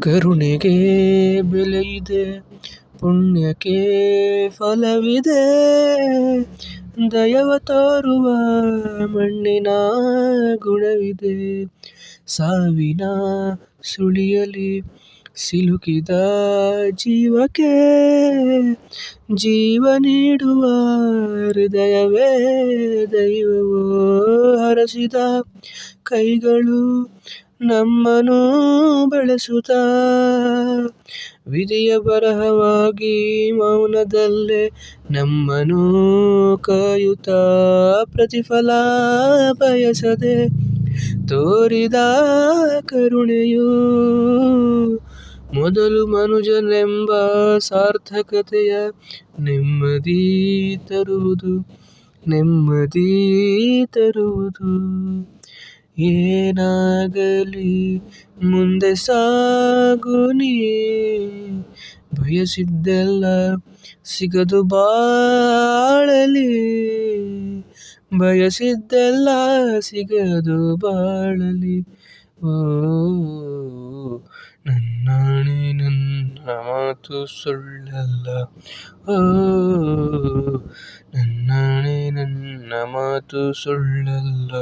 ಕರುಣೆಗೆ ಬೆಲೆಯಿದೆ, ಪುಣ್ಯಕ್ಕೆ ಫಲವಿದೆ. ದಯವ ತೋರುವ ಮಣ್ಣಿನ ಗುಣವಿದೆ. ಸಾವಿನ ಸುಳಿಯಲಿ ಸಿಲುಕಿದ ಜೀವಕ್ಕೆ ಜೀವ ನೀಡುವ ಹೃದಯವೇ ದೈವವೋ. ಹರಸಿದ ಕೈಗಳು ನಮ್ಮನು ಬೆಳೆಸುತ್ತ. ವಿಧಿಯ ಬರಹವಾಗಿ ಮೌನದಲ್ಲೇ ನಮ್ಮನು ಕಾಯುತ್ತ. ಪ್ರತಿಫಲ ಬಯಸದೆ ತೋರಿದ ಕರುಣೆಯು ಮೊದಲು ಮನುಜನೆಂಬ ಸಾರ್ಥಕತೆಯ ನೆಮ್ಮದಿ ತರುವುದು. ನೆಮ್ಮದಿ ತರುವುದು. ಏನಾಗಲಿ ಮುಂದೆ ಸಾಗು ನೀ ಬಯಸಿದ್ದೆಲ್ಲ ಸಿಗದು ಬಾಳಲಿ. ಬಯಸಿದ್ದೆಲ್ಲ ಸಿಗದು ಬಾಳಲಿ. ಓ, ನನ್ನಾಣೆ ನನ್ನ ಮಾತು ಸುಳ್ಳಲ್ಲ. ಓ ನನ್ನ ಮಾತು ಸುಳ್ಳಲ್ಲ.